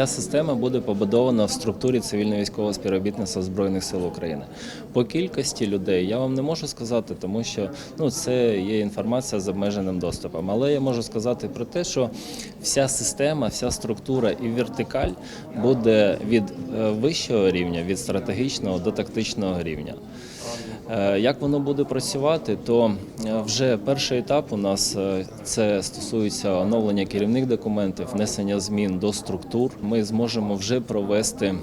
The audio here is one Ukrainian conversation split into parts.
Ця система буде побудована в структурі цивільно-військового співробітництва збройних сил України. По кількості людей я вам не можу сказати, тому що ну це є інформація з обмеженим доступом. Але я можу сказати про те, що вся система, вся структура і вертикаль буде від е, вищого рівня, від стратегічного до тактичного рівня. Е, Як воно буде працювати, то е, вже перший етап у нас це стосується оновлення керівних документів, внесення змін до структур. Ми зможемо вже провести.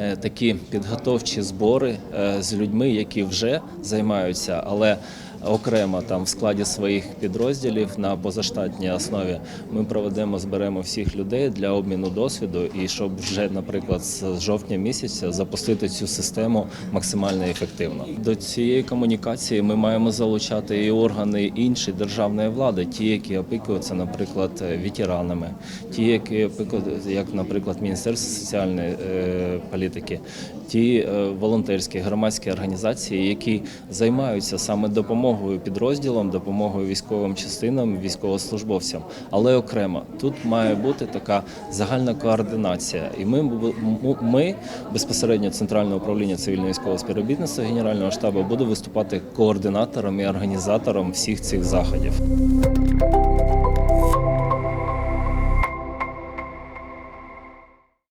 е, Такі підготовчі збори е, з людьми, які вже займаються, але окремо там в складі своїх підрозділів на позаштатній основі ми проведемо, зберемо всіх людей для обміну досвіду і щоб вже, наприклад, з жовтня місяця запустити цю систему максимально ефективно. До цієї комунікації ми маємо залучати і органи інші державної влади, ті, які опікуються, наприклад, ветеранами, ті, які опікуються, як, наприклад, Міністерство соціальної е, політики, ті е, волонтерські громадські організації, які займаються саме допомогою підрозділам, допомогою військовим частинам, військовослужбовцям, але окремо тут має бути така загальна координація. І ми, ми безпосередньо центральне управління цивільного військового співробітництва Генерального штабу буде виступати координатором і організатором всіх цих заходів.